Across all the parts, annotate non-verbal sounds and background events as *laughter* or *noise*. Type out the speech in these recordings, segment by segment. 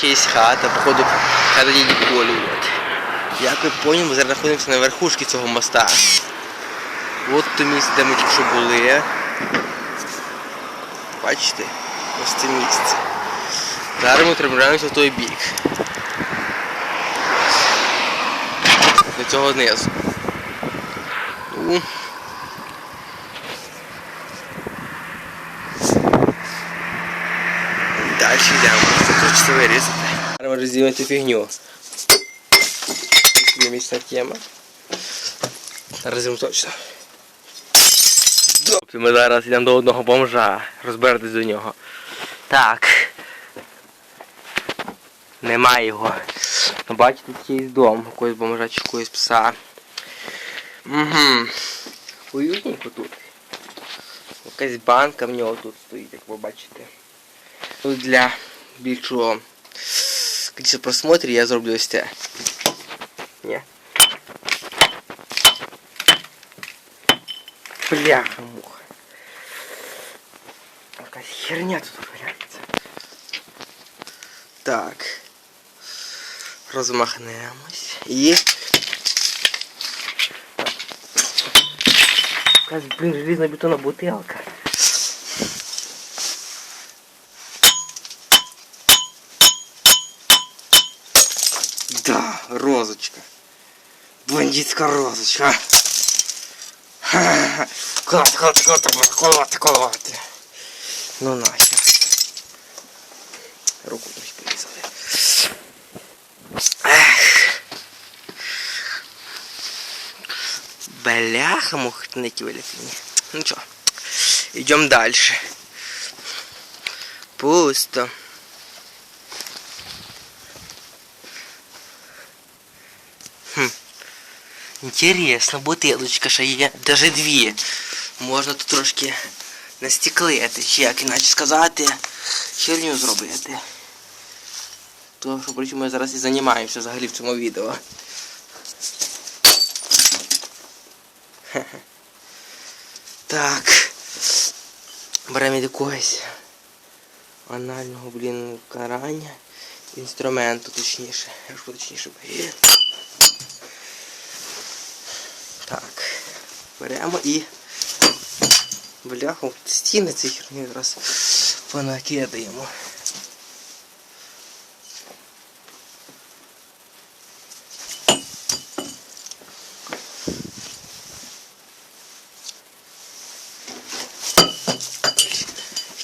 чиїсь хата, походу Колі. От. Як ви поняли, ми зараз знаходимося на верхушці цього моста. От то місце, де ми тільки що були. Бачите? Ось це місце. Зараз ми тримаємося в той бік. До цього знизу. Ну. Далі йдемо. Хочеться вирізати. Зараз ми розділимо фігню. Це тема. Зараз точно. Ми зараз йдемо до одного бомжа. Розберетесь до нього. Так. Немає його. Ну, бачите, якийсь дом, якогось бомжа чи якогось пса. Угу. Уютненько тут. Якась банка в нього тут стоїть, як ви бачите. Тут для більшого кількості просмотрів я зроблю ось це. Ні. Бляха муха. Якась херня тут валяється. Так. Розмахнемось. І. Якась, блін, желізна бетонна бутилка. Да, розочка. Бандитська розочка. Ха-ха-ха. Колоти, колоти, колоти, колоти, колоти. Ну нахер. Руку десь порізали. Ех. Бляха, мух, не ті вилякані. Ну чо, йдемо далі. Пусто. Інтересно, бутилочка ще є, даже дві. Можна тут трошки настіклити, чи як іначе сказати, херню зробити. То, що причому я зараз і займаюся взагалі в цьому відео. *laughs* Так. Беремо від якогось анального, блін, карання. Інструменту точніше. Точніше. Так. Беремо і бляху стіни ці херні зараз понакидаємо.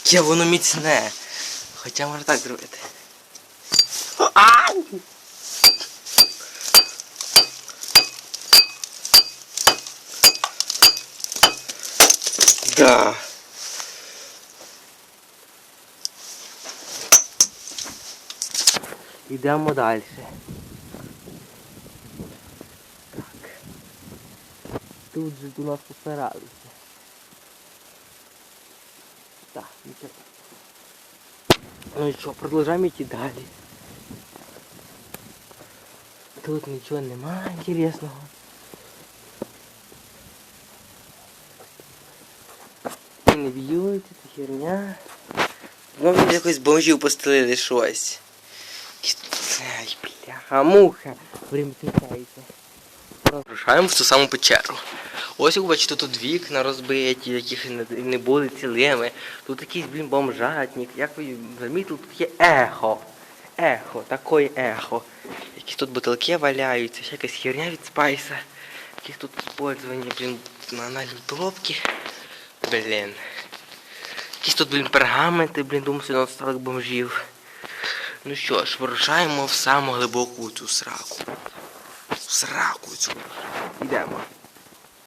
Яке воно міцне. Хоча можна так зробити. Ай! Да. Йдемо далі. Так. Тут же до нас постаралися. Так, нічого. Ну і що, продовжаємо йти далі. Тут нічого немає інтересного. Не б'ються, це херня. Ну, якось бомжів постелили щось. Ай, бляха, муха. Время кінчається. Рушаємо в ту саму печеру. Ось як бачите, тут вікна розбиті, яких не, були цілими. Тут якийсь, блін, бомжатник. Як ви замітили, тут є ехо. Ехо, такое ехо. Якісь тут бутилки валяються, ще якась херня від спайса. Якісь тут использовані, блін, на анальні топки. Блін. Якісь тут, блін, пергаменти, блін, думаю, на старих бомжів. Ну що ж, вирушаємо в саму глибоку цю сраку. Сраку цю. Йдемо.